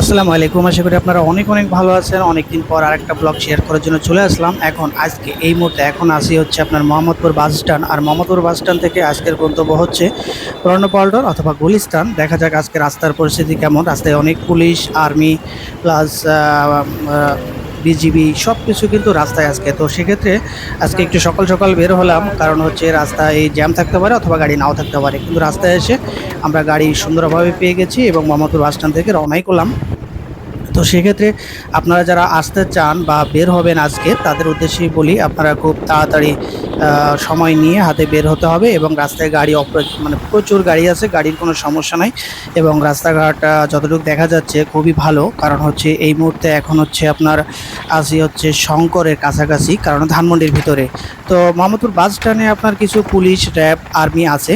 আসসালামু আলাইকুম। আশা করি আপনারা অনেক অনেক ভালো আছেন। অনেকদিন পর আরেকটা ব্লগ শেয়ার করার জন্য চলে আসলাম। এখন আজকে এই মুহূর্তে এখন আসি হচ্ছে আপনার মোহাম্মদপুর বাস স্ট্যান্ড আর মোহাম্মদপুর বাস স্ট্যান্ড থেকে আজকের গন্তব্য হচ্ছে পুরানো অথবা গুলিস্তান। দেখা যাক আজকে রাস্তার পরিস্থিতি কেমন। রাস্তায় অনেক পুলিশ আর্মি প্লাস বিজিবি সব কিছু কিন্তু রাস্তায় আজকে। তো সেক্ষেত্রে আজকে একটু সকাল সকাল বের হলাম। কারণ হচ্ছে রাস্তায় জ্যাম থাকতে পারে অথবা গাড়ি নাও থাকতে পারে। কিন্তু রাস্তায় এসে আমরা গাড়ি সুন্দরভাবে পেয়ে গেছি এবং মোহাম্মদপুর বাস স্ট্যান্ড থেকে রওনাই করলাম। তো সেক্ষেত্রে আপনারা যারা আসতে চান বা বের হবেন আজকে, তাদের উদ্দেশ্যেই বলি আপনারা খুব তাড়াতাড়ি সময় নিয়ে হাতে বের হতে হবে এবং রাস্তায় গাড়ি মানে প্রচুর গাড়ি আছে, গাড়ির কোনো সমস্যা নাই এবং রাস্তাঘাট যতটুকু দেখা যাচ্ছে খুবই ভালো। কারণ হচ্ছে এই মুহূর্তে এখন হচ্ছে আপনার আসি হচ্ছে শঙ্করের কাছাকাছি, কারণ ধানমন্ডির ভিতরে। তো মোহাম্মদপুর বাস স্ট্যান্ডে আপনার কিছু পুলিশ, র্যাব, আর্মি আছে।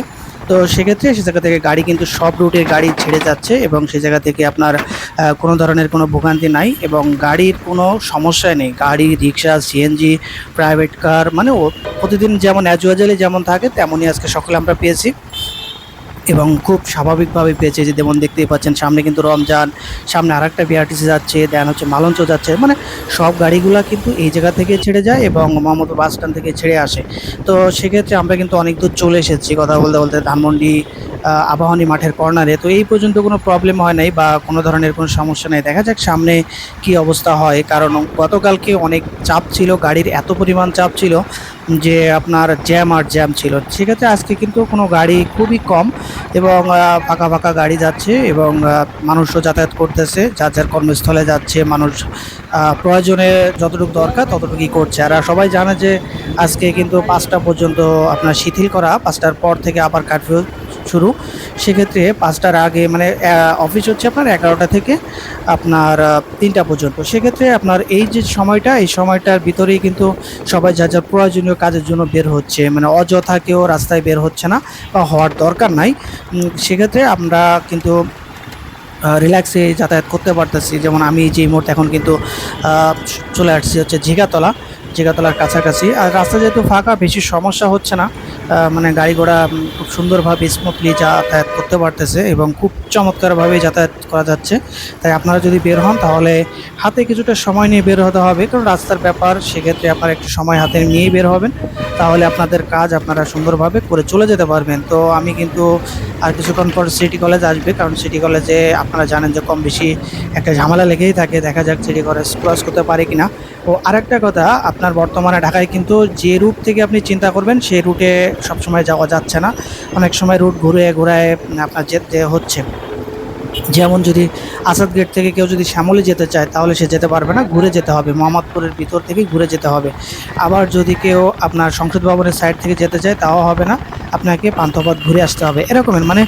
তো সেক্ষেত্রে সে জায়গা থেকে গাড়ি কিন্তু সব রুটে গাড়ি ছেড়ে যাচ্ছে এবং সে জায়গা থেকে আপনার কোনো ধরনের কোনো ভোগান্তি নাই এবং গাড়ির কোনো সমস্যা নেই। গাড়ি, রিক্সা সিএনজি প্রাইভেট কার মানে প্রতিদিন যেমন অ্যাজুয়াজালি যেমন থাকে, তেমনই আজকে সকলে আমরা পেয়েছি। এবং খুব স্বাভাবিকভাবে পেয়েছে যে যেমন দেখতেই পাচ্ছেন, সামনে কিন্তু রমজান, সামনে আরেকটা বিআরটিসি যাচ্ছে দেন হচ্ছে মালঞ্চ যাচ্ছে মানে সব গাড়িগুলো কিন্তু এই জায়গা থেকে ছেড়ে যায় এবং মোহাম্মদ বাস স্ট্যান্ড থেকে ছেড়ে আসে। তো সেক্ষেত্রে আমরা কিন্তু অনেক দূর চলে এসেছি, কথা বলতে বলতে ধানমন্ডি আবাহনী মাঠের কর্নারে। তো এই পর্যন্ত কোনো প্রবলেম হয় নাই বা কোনো ধরনের কোনো সমস্যা নেই। দেখা যাক সামনে কি অবস্থা হয়, কারণ গতকালকে অনেক চাপ ছিল, গাড়ির এত পরিমাণ চাপ ছিল যে আপনার জ্যাম আর জ্যাম ছিল। সেক্ষেত্রে আজকে কিন্তু কোনো গাড়ি খুবই কম এবং ফাঁকা ফাঁকা গাড়ি যাচ্ছে এবং মানুষও যাতায়াত করতেছে, যার যার কর্মস্থলে যাচ্ছে, মানুষ প্রয়োজনে যতটুকু দরকার ততটুকুই করছে। আর সবাই জানে যে আজকে কিন্তু পাঁচটা পর্যন্ত আপনার শিথিল করা, পাঁচটার পর থেকে আবার কারফিউ শুরু। সেক্ষেত্রে পাঁচটার আগে মানে অফিস হচ্ছে আপনার এগারোটা থেকে আপনার তিনটা পর্যন্ত। সেক্ষেত্রে আপনার এই যে সময়টা, এই সময়টার ভিতরেই কিন্তু সবাই যা যা প্রয়োজনীয় কাজের জন্য বের হচ্ছে। মানে অযথা কেউ রাস্তায় বের হচ্ছে না বা হওয়ার দরকার নাই। সেক্ষেত্রে আমরা কিন্তু রিল্যাক্সে যাতায়াত করতে পারতেছি। যেমন আমি যে মুহূর্তে এখন কিন্তু চলে আসছি হচ্ছে ঝিগাতলা। ঝিগাতলার কাছাকাছি। আর রাস্তা যেহেতু ফাঁকা, বেশি সমস্যা হচ্ছে না। মানে গাড়ি ঘোড়া খুব সুন্দরভাবে স্মুথলি যাতায়াত করতে পারতেছে এবং খুব চমৎকারভাবে যাতায়াত করা যাচ্ছে। তাই আপনারা যদি বের হন, তাহলে হাতে কিছুটা সময় নিয়ে বের হতে হবে। কারণ রাস্তার ব্যাপার, সেক্ষেত্রে আপনারা একটু সময় হাতে নিয়েই বের হবেন। তাহলে আপনাদের কাজ আপনারা সুন্দরভাবে করে চলে যেতে পারবেন। তো আমি কিন্তু আর কিছুক্ষণ পর সিটি কলেজ আসবে। কারণ সিটি কলেজে আপনারা জানেন যে কম বেশি একটা ঝামেলা লেগেই থাকে। দেখা যাক সিটি কলেজ ক্রস করতে পারে কিনা। ও আরেকটা কথা, আপনার বর্তমানে ঢাকায় কিন্তু যে রুট থেকে আপনি চিন্তা করবেন সেই রুটে সবসময় যাওয়া যাচ্ছে না। অনেক সময় রুট ঘুরে ঘুরায় আপনার যেতে হচ্ছে। যেমন যদি আসাদ গেট থেকে কেউ যদি শ্যামলে যেতে চায়, তাহলে সে যেতে পারবে না, ঘুরে যেতে হবে। মোহাম্মদপুরের ভিতর থেকে ঘুরে যেতে হবে। আবার যদি কেউ আপনার সংসদ ভবনের সাইড থেকে যেতে চায়, তাও হবে না। আপনাকে পান্থপথ ঘুরে আসতে হবে। এরকমের মানে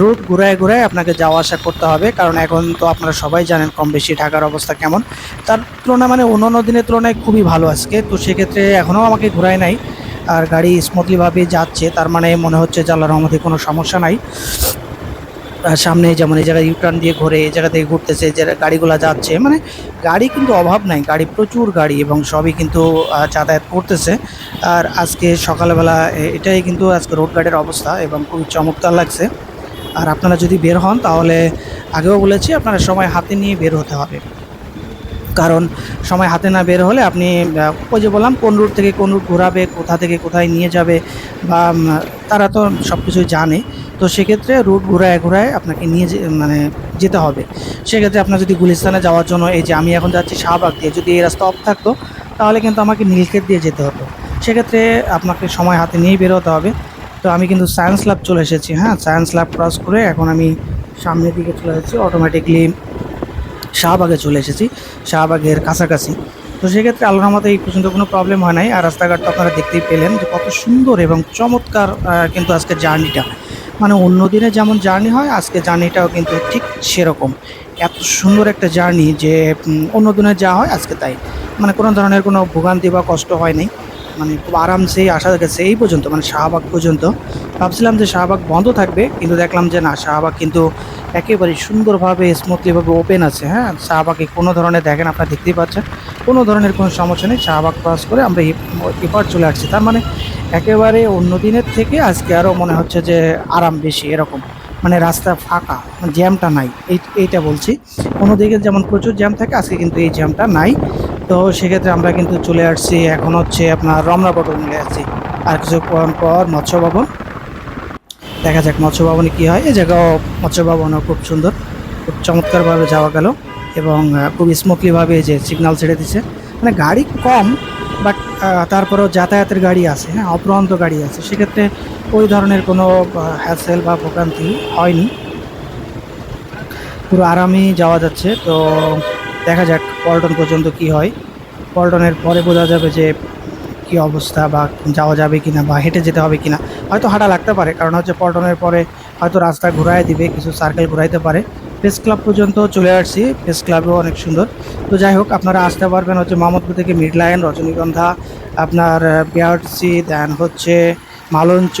রুট ঘুরায় ঘুরায় আপনাকে যাওয়া আসা করতে হবে। কারণ এখন তো আপনারা সবাই জানেন কম বেশি ঢাকার অবস্থা কেমন। তার তুলনা মানে অন্য দিনের তুলনায় খুবই ভালো আজকে। তো সেক্ষেত্রে এখনও আমাকে ঘুরায় নাই। আর গাড়ি স্মুথলিভাবে যাচ্ছে। তার মানে মনে হচ্ছে আল্লাহর রহমতে কোনো সমস্যা নাই। সামনে যেমন এই জায়গায় ইউটার্ন দিয়ে ঘোরে, এই জায়গা থেকে ঘুরতেছে যে গাড়িগুলো যাচ্ছে। মানে গাড়ি কিন্তু অভাব নাই, গাড়ি প্রচুর গাড়ি এবং সবই কিন্তু যাতায়াত করতেছে। আর আজকে সকালবেলা এটাই কিন্তু আজকে রোড গাড়ির অবস্থা এবং খুবই চমৎকার লাগছে। আর আপনারা যদি বের হন, তাহলে আগেও বলেছি, আপনারা সময় হাতে নিয়ে বের হতে হবে। কারণ সময় হাতে না বের হলে আপনি ওই যে বললাম, কোন রুট থেকে কোন রুট ঘোরাবে, কোথা থেকে কোথায় নিয়ে যাবে বা তারা তো সব কিছুই জানে। তো সেক্ষেত্রে রুট ঘোরায় ঘোরায় আপনাকে নিয়ে মানে যেতে হবে। সেক্ষেত্রে আপনার যদি গুলিস্তানে যাওয়ার জন্য এই যে আমি এখন যাচ্ছি শাহবাগ দিয়ে যদি এই রাস্তা অফ থাকতো, তাহলে কিন্তু আমাকে নীলক্ষেত দিয়ে যেতে হতো। সেক্ষেত্রে আপনাকে সময় হাতে নিয়েই বেরোতে হবে। তো আমি কিন্তু সায়েন্স ল্যাব চলে এসেছি হ্যাঁ? সায়েন্স ল্যাব ক্রস করে এখন আমি সামনের দিকে চলে এসেছি অটোমেটিকলি শাহবাগে চলে এসেছি, শাহবাগের কাছাকাছি। তো সেক্ষেত্রে আল্লাহর রহমতে এই পর্যন্ত কোনো প্রবলেম হয় নাই। আর রাস্তাঘাট তো আপনারা দেখতেই পেলেন যে কত সুন্দর এবং চমৎকার কিন্তু আজকের জার্নিটা মানে অন্য দিনে যেমন জার্নি হয়, আজকে জার্নিটাও কিন্তু ঠিক সেরকম। এত সুন্দর একটা জার্নি যে অন্য দিনে যা হয় আজকে তাই। মানে কোনো ধরনের কোনো ভোগান্তি বা কষ্ট হয় নাই। মানে খুব আরামসেই আসা গেছে এই পর্যন্ত মানে শাহবাগ পর্যন্ত। ভাবছিলাম যে শাহবাগ বন্ধ থাকবে, কিন্তু দেখলাম যে না, শাহবাগ কিন্তু একেবারে সুন্দরভাবে স্মুথলিভাবে ওপেন আছে হ্যাঁ? শাহবাগে কোনো ধরনের, দেখেন আপনারা দেখতেই পাচ্ছেন, কোনো ধরনের কোনো সমস্যা নেই, শাহবাগ ক্রস করে আমরা এপার চলে আসছি। তার মানে একেবারে অন্য দিনের থেকে আজকে আরও মনে হচ্ছে যে আরাম বেশি, এরকম। মানে রাস্তা ফাঁকা মানে জ্যামটা নাই, এই, এইটা বলছি। কোনো দিকে যেমন প্রচুর জ্যাম থাকে, আজকে কিন্তু এই জ্যামটা নাই। তো সেক্ষেত্রে আমরা কিন্তু চলে আসছি এখন হচ্ছে আপনার রমনা পটল মিলে আসছি। আর কিছুক্ষণ পর মৎস্য ভবন দেখা যাক মৎস্য ভবনে কী হয়। এই জায়গাও মৎস্য ভবনও খুব সুন্দর। খুব চমৎকারভাবে যাওয়া গেল এবং খুব স্মুথলিভাবে যে সিগন্যাল ছেড়ে দিচ্ছে মানে গাড়ি কম বাট তারপরেও যাতায়াতের গাড়ি আছে হ্যাঁ? অপ্রন্ত গাড়ি আছে। সেক্ষেত্রে ওই ধরনের কোনো হ্যাসেল বা ভোগান্তি হয়নি। পুরো আরামেই যাওয়া যাচ্ছে। তো দেখা যাক পল্টন পর্যন্ত কি হয়। পল্টনের পরে বোঝা যাবে যে কি অবস্থা বা যাওয়া যাবে কি না বা হেঁটে যেতে হবে কি না হয়তো হাঁটা লাগতে পারে, কারণ হচ্ছে পল্টনের পরে হয়তো রাস্তা ঘুরায় দিবে, কিছু সার্কেল ঘুরাইতে পারে। প্রেস ক্লাব পর্যন্ত চলে আসছি প্রেস ক্লাবও অনেক সুন্দর। তো যাই হোক, আপনারা আসতে পারবেন হচ্ছে মোহাম্মদপুর থেকে মিড লাইন রজনীগন্ধা, আপনার বিআরসি দেন হচ্ছে মালঞ্চ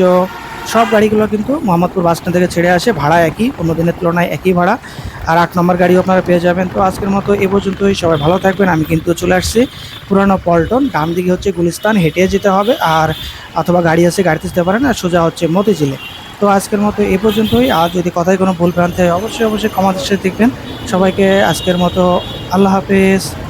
সব গাড়িগুলো কিন্তু মোহাম্মদপুর বাস স্ট্যান্ড থেকে ছেড়ে আসে, ভাড়া একই, অন্য দিনের তুলনায় একই ভাড়া। আর আট নম্বর গাড়িও আপনারা পেয়ে যাবেন। তো আজকের মতো এ পর্যন্তই, সবাই ভালো থাকবেন। আমি কিন্তু চলে আসছি পুরানো পল্টন। ডান দিকে হচ্ছে গুলিস্তান, হেঁটে যেতে হবে। আর অথবা গাড়ি আছে, গাড়িতে যেতে পারেন। আর সোজা হচ্ছে মতিঝিলে। তো আজকের মতো এ পর্যন্তই। আর যদি কথায় কোনো ভুল ভ্রান্তি হয়, অবশ্যই অবশ্যই ক্ষমা দৃষ্টিতে দেখবেন। সবাইকে আজকের মতো আল্লাহ হাফেজ।